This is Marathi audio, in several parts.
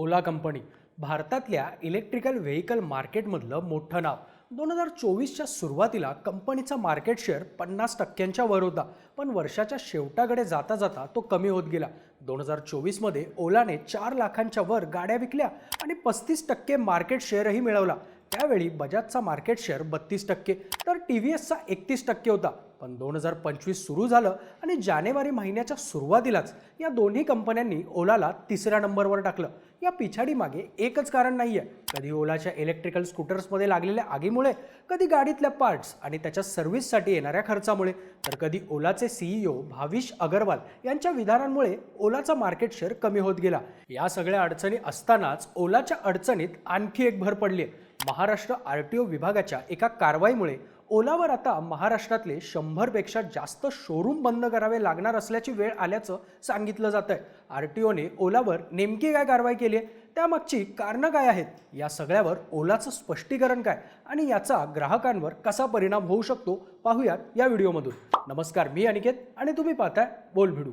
ओला कंपनी भारतातल्या इलेक्ट्रिकल व्हेकल मार्केटमधलं मोठं नाव. दोन हजार चोवीसच्या सुरुवातीला कंपनीचा मार्केट शेअर पन्नास टक्क्यांच्या वर होता पण वर्षाच्या शेवटाकडे जाता जाता तो कमी होत गेला. दोन हजार चोवीसमध्ये ओलाने चार लाखांच्या वर गाड्या विकल्या आणि पस्तीस टक्के मार्केट शेअरही मिळवला. त्यावेळी बजाजचा मार्केट शेअर बत्तीस टक्के तर टी व्ही एसचा एकतीस टक्के होता. पण दोन हजार पंचवीस सुरू झालं आणि जानेवारी महिन्याच्या सुरुवातीलाच या दोन्ही कंपन्यांनी ओलाला तिसऱ्या नंबरवर टाकलं. या पिछाडीमागे एकच कारण नाही आहे कधी ओलाच्या इलेक्ट्रिकल स्कूटर्समध्ये लागलेल्या आगीमुळे कधी गाडीतल्या पार्ट्स आणि त्याच्या सर्व्हिससाठी येणाऱ्या खर्चामुळे तर कधी ओलाचे सीईओ भाविश अगरवाल यांच्या विधानांमुळे ओलाचा मार्केट शेअर कमी होत गेला. या सगळ्या अडचणी असतानाच ओलाच्या अडचणीत आणखी एक भर पडली आहे महाराष्ट्र आर टी ओ विभागाच्या एका कारवाईमुळे ओलावर आता महाराष्ट्रातले शंभरपेक्षा जास्त शोरूम बंद करावे लागणार असल्याची वेळ आल्याचं सांगितलं जात आहे आर टी ओने ओलावर नेमकी काय कारवाई केली आहे? त्यामागची कारणं काय आहेत? या सगळ्यावर ओलाचं स्पष्टीकरण काय? आणि याचा ग्राहकांवर कसा परिणाम होऊ शकतो? पाहूयात या व्हिडिओमधून. नमस्कार मी अनिकेत आणि तुम्ही पाहताय बोल भिडू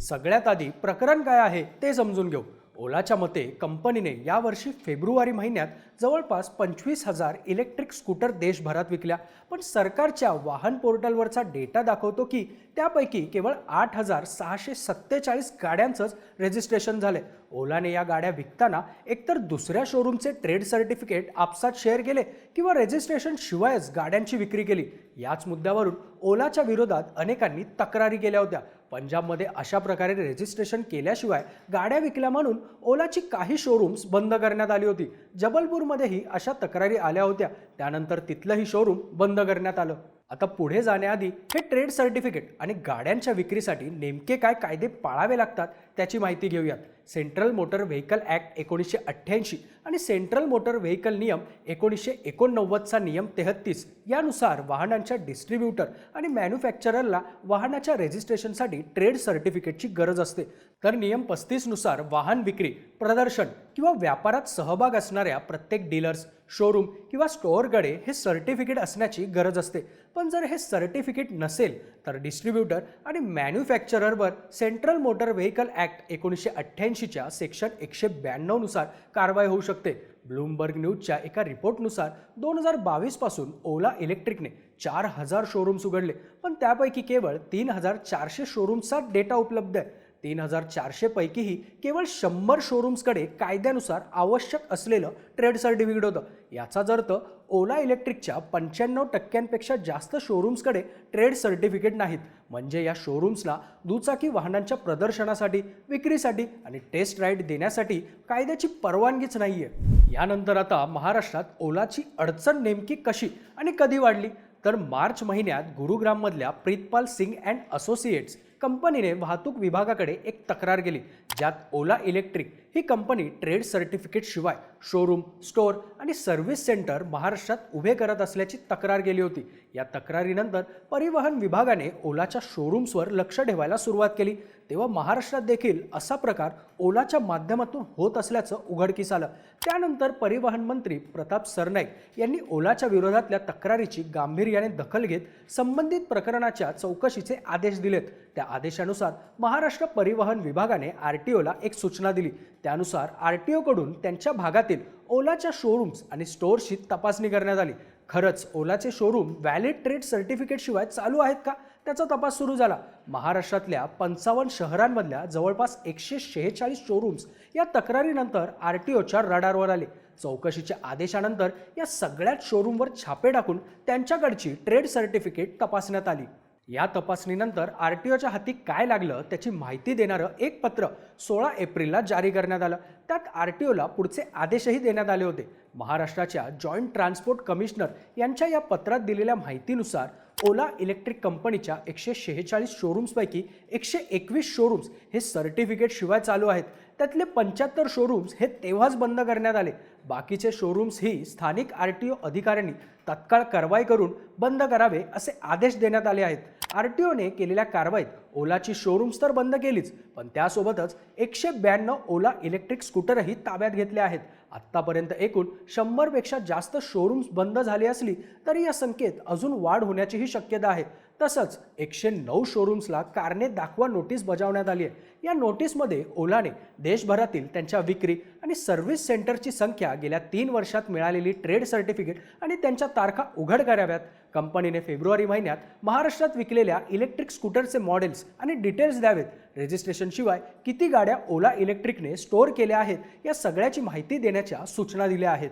सगळ्यात आधी प्रकरण काय आहे ते समजून घेऊ. ओलाच्या मते कंपनीने यावर्षी फेब्रुवारी महिन्यात जवळपास पंचवीस हजार इलेक्ट्रिक स्कूटर देशभरात विकल्या. पण सरकारच्या वाहन पोर्टलवरचा डेटा दाखवतो की त्यापैकी केवळ आठ हजार सहाशे सत्तेचाळीस गाड्यांचंच रजिस्ट्रेशन झाले ओलाने या गाड्या विकताना एकतर दुसऱ्या शोरूमचे ट्रेड सर्टिफिकेट आपसात शेअर केले किंवा रजिस्ट्रेशन शिवायच गाड्यांची विक्री केली. याच मुद्द्यावरून ओलाच्या विरोधात अनेकांनी तक्रारी केल्या होत्या. पंजाबमध्ये अशा प्रकारे रजिस्ट्रेशन केल्याशिवाय गाड्या विकल्या म्हणून ओलाची काही शोरूम्स बंद करण्यात आली होती. जबलपूरमध्येही अशा तक्रारी आल्या होत्या. त्यानंतर तिथलंही शोरूम बंद करण्यात आलं. आता पुढे जाण्याआधी हे ट्रेड सर्टिफिकेट आणि गाड्यांच्या विक्रीसाठी नेमके काय कायदे पाळावे लागतात त्याची माहिती घेऊयात. सेंट्रल मोटर व्हेकल ॲक्ट एकोणीसशे अठ्ठ्याऐंशी आणि सेंट्रल मोटर व्हेकल नियम एकोणीसशे एकोणनव्वदचा नियम तेहत्तीस यानुसार वाहनांच्या डिस्ट्रीब्युटर आणि मॅन्युफॅक्चररला वाहनाच्या रजिस्ट्रेशनसाठी ट्रेड सर्टिफिकेटची गरज असते. तर नियम पस्तीसनुसार वाहन विक्री प्रदर्शन किंवा व्यापारात सहभाग असणाऱ्या प्रत्येक डीलर्स शोरूम किंवा स्टोअरकडे हे सर्टिफिकेट असण्याची गरज असते. पण जर हे सर्टिफिकेट नसेल तर डिस्ट्रीब्युटर आणि मॅन्युफॅक्चररवर सेंट्रल मोटर व्हेकल ॲक्ट एकोणीसशे अठ्ठ्याऐंशीच्या सेक्शन एकशे ब्याण्णवनुसार कारवाई होऊ शकते. ब्लूमबर्ग न्यूजच्या एका रिपोर्टनुसार दोन हजार बावीसपासून ओला इलेक्ट्रिकने चार हजार शोरूम्स उघडले. पण त्यापैकी केवळ तीन हजार चारशे शोरूम्सचा डेटा उपलब्ध आहे. तीन हजार चारशेपैकीही केवळ शंभर शोरूम्सकडे कायद्यानुसार आवश्यक असलेलं ट्रेड सर्टिफिकेट होतं. याचाच अर्थ ओला इलेक्ट्रिकच्या पंच्याण्णव टक्क्यांपेक्षा जास्त शोरूम्सकडे ट्रेड सर्टिफिकेट नाहीत. म्हणजे या शोरूम्सला दुचाकी वाहनांच्या प्रदर्शनासाठी विक्रीसाठी आणि टेस्ट राईड देण्यासाठी कायद्याची परवानगीच नाही आहे यानंतर आता महाराष्ट्रात ओलाची अडचण नेमकी कशी आणि कधी वाढली? तर मार्च महिन्यात गुरुग्राममधल्या प्रीतपाल सिंग अँड असोसिएट्स कंपनीने वाहतूक विभागाकडे एक तक्रार केली ज्यात ओला इलेक्ट्रिक ही कंपनी ट्रेड सर्टिफिकेट शिवाय शोरूम स्टोअर आणि सर्व्हिस सेंटर महाराष्ट्रात उभे करत असल्याची तक्रार केली होती. या तक्रारीनंतर परिवहन विभागाने ओलाच्या शोरूम्सवर लक्ष ठेवायला सुरुवात केली. तेव्हा महाराष्ट्रात देखील असा प्रकार ओलाच्या माध्यमातून होत असल्याचं उघडकीस आलं. त्यानंतर परिवहन मंत्री प्रताप सरनाईक यांनी ओलाच्या विरोधातल्या तक्रारीची गांभीर्याने दखल घेत संबंधित प्रकरणाच्या चौकशीचे आदेश दिलेत. त्या आदेशानुसार महाराष्ट्र परिवहन विभागाने आर टी ओला एक सूचना दिली. त्यानुसार आर टी ओकडून त्यांच्या भागातील ओलाच्या शोरूम्स आणि स्टोअर्सची तपासणी करण्यात आली. खरंच ओलाचे शोरूम व्हॅलिड ट्रेड सर्टिफिकेटशिवाय चालू आहेत का? त्याचा तपास सुरू झाला. महाराष्ट्रातल्या पंचावन्न शहरांमधल्या जवळपास एकशे शेहेचाळीस शोरूम्स या तक्रारीनंतर आर टी ओच्या रडारवर आले. चौकशीच्या आदेशानंतर या सगळ्याच शोरूमवर छापे टाकून त्यांच्याकडची ट्रेड सर्टिफिकेट तपासण्यात आली. या तपासणीनंतर आर टी ओच्या हाती काय लागलं त्याची माहिती देणारं एक पत्र सोळा एप्रिलला जारी करण्यात आलं. त्यात आर टी ओला पुढचे आदेशही देण्यात आले होते. महाराष्ट्राच्या जॉईंट ट्रान्सपोर्ट कमिशनर यांच्या या पत्रात दिलेल्या माहितीनुसार ओला इलेक्ट्रिक कंपनीच्या एकशे शेहेचाळीस शोरूम्सपैकी एकशे एकवीस शोरूम्स हे सर्टिफिकेट शिवाय चालू आहेत. त्यातले पंच्याहत्तर शोरूम्स हे तेव्हाच बंद करण्यात आले. बाकीचे शोरूम्स ही स्थानिक आर टी ओ अधिकाऱ्यांनी तत्काळ कारवाई करून बंद करावे असे आदेश देण्यात आले आहेत. आर टी ओने केलेल्या कारवाईत ओलाची शोरूम्स तर बंद केलीच पण त्यासोबतच एकशे ब्याण्णव ओला इलेक्ट्रिक स्कूटरही ताब्यात घेतले आहेत. आत्तापर्यंत एकूण शंभरपेक्षा जास्त शोरूम्स बंद झाली असली तरी या संख्येत अजून वाढ होण्याचीही शक्यता आहे. तसंच एकशे नऊ शोरूम्सला कारणे दाखवा नोटीस बजावण्यात आली आहे. या नोटीसमध्ये ओलाने देशभरातील त्यांच्या विक्री आणि सर्व्हिस सेंटरची संख्या गेल्या तीन वर्षात मिळालेली ट्रेड सर्टिफिकेट आणि त्यांच्या तारखा उघड कराव्यात. कंपनीने फेब्रुवारी महिन्यात महाराष्ट्रात विकलेल्या इलेक्ट्रिक स्कूटरचे मॉडेल्स आणि डिटेल्स द्यावेत. रजिस्ट्रेशनशिवाय किती गाड्या ओला इलेक्ट्रिकने स्टोअर केल्या आहेत या सगळ्याची माहिती देण्याच्या सूचना दिल्या आहेत.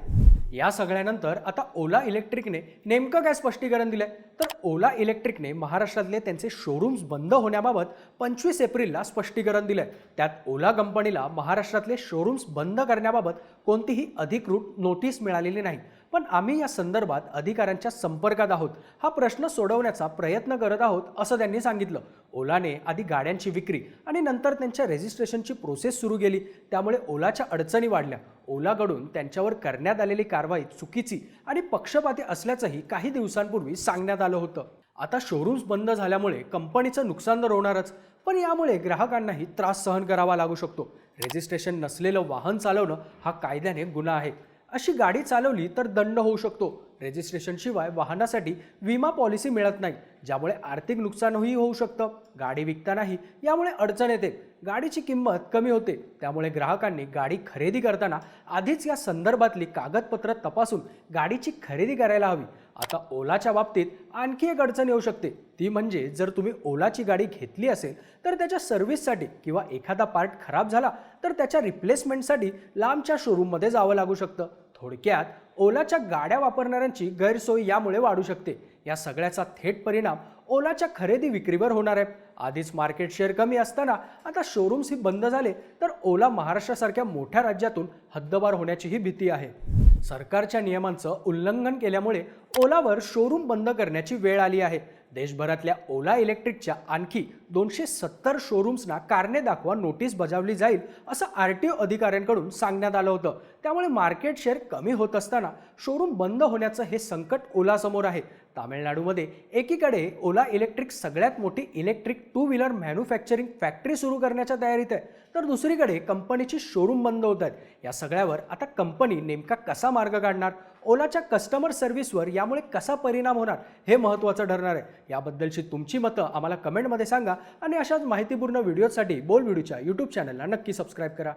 या सगळ्यानंतर आता ओला इलेक्ट्रिकने नेमकं काय स्पष्टीकरण दिलंय? तर ओला इलेक्ट्रिकने महाराष्ट्रातले त्यांचे शोरूम्स बंद होण्याबाबत पंचवीस एप्रिलला स्पष्टीकरण दिलंय. त्यात ओला कंपनीला महाराष्ट्रातले शोरूम्स बंद करण्याबाबत कोणतीही अधिकृत नोटीस मिळालेली नाही. पण आम्ही या संदर्भात अधिकाऱ्यांच्या संपर्कात आहोत. हा प्रश्न सोडवण्याचा प्रयत्न करत आहोत असं त्यांनी सांगितलं. ओलाने आधी गाड्यांची विक्री आणि नंतर त्यांच्या रेजिस्ट्रेशनची प्रोसेस सुरू केली. त्यामुळे ओलाच्या अडचणी वाढल्या. ओलाकडून त्यांच्यावर करण्यात आलेली कारवाई चुकीची आणि पक्षपाती असल्याचंही काही दिवसांपूर्वी सांगण्यात आलं होतं. आता शोरूम्स बंद झाल्यामुळे कंपनीचं नुकसान तर होणारच पण यामुळे ग्राहकांनाही त्रास सहन करावा लागू शकतो. रेजिस्ट्रेशन नसलेलं वाहन चालवणं हा कायद्याने गुन्हा आहे. अशी गाडी चालवली तर दंड होऊ शकतो. रजिस्ट्रेशनशिवाय वाहनासाठी विमा पॉलिसी मिळत नाही. ज्यामुळे आर्थिक नुकसानही होऊ शकतं. गाडी विकतानाही यामुळे अडचण येते. गाडीची किंमत कमी होते. त्यामुळे ग्राहकांनी गाडी खरेदी करताना आधीच या संदर्भातली कागदपत्र तपासून गाडीची खरेदी करायला हवी. आता ओलाच्या बाबतीत आणखी एक अडचण येऊ शकते. ती म्हणजे जर तुम्ही ओलाची गाडी घेतली असेल तर त्याच्या सर्व्हिससाठी किंवा एखादा पार्ट खराब झाला तर त्याच्या रिप्लेसमेंटसाठी लांबच्या शोरूममध्ये जावं लागू शकतं. थोडक्यात ओलाच्या गाड्या वापरणाऱ्यांची गैरसोय यामुळे वाढू शकते. या सगळ्याचा थेट परिणाम ओलाच्या खरेदी विक्रीवर होणार आहे. आधीच मार्केट शेअर कमी असताना आता शोरूम्स ही बंद झाले तर ओला महाराष्ट्रासारख्या मोठ्या राज्यातून हद्दबार होण्याचीही भीती आहे. सरकारच्या नियमांचं उल्लंघन केल्यामुळे ओलावर शोरूम बंद करण्याची वेळ आली आहे. देशभरातल्या ओला इलेक्ट्रिकच्या आणखी दोनशे सत्तर शोरूम्सना कारणे दाखवा नोटीस बजावली जाईल असं आर टी ओ अधिकाऱ्यांकडून सांगण्यात आलं होतं. त्यामुळे मार्केट शेअर कमी होत असताना शोरूम बंद होण्याचं हे संकट ओलासमोर आहे. तामिळनाडूमध्ये एकीकडे ओला इलेक्ट्रिक सगळ्यात मोठी electric two wheeler manufacturing factory सुरू करण्याच्या तयारीत आहे तर दुसरीकडे कंपनीची शोरूम बंद होत आहेत. या सगळ्यावर आता कंपनी नेमका कसा मार्ग काढणार? ओलाच्या कस्टमर सर्व्हिसवर यामुळे कसा परिणाम होणार हे महत्त्वाचं ठरणार आहे. याबद्दलची तुमची मतं आम्हाला कमेंटमध्ये सांगा. आणि अशाच माहितीपूर्ण व्हिडिओसाठी बोल व्हिडिओच्या यूट्यूब चॅनलला नक्की सबस्क्राईब करा.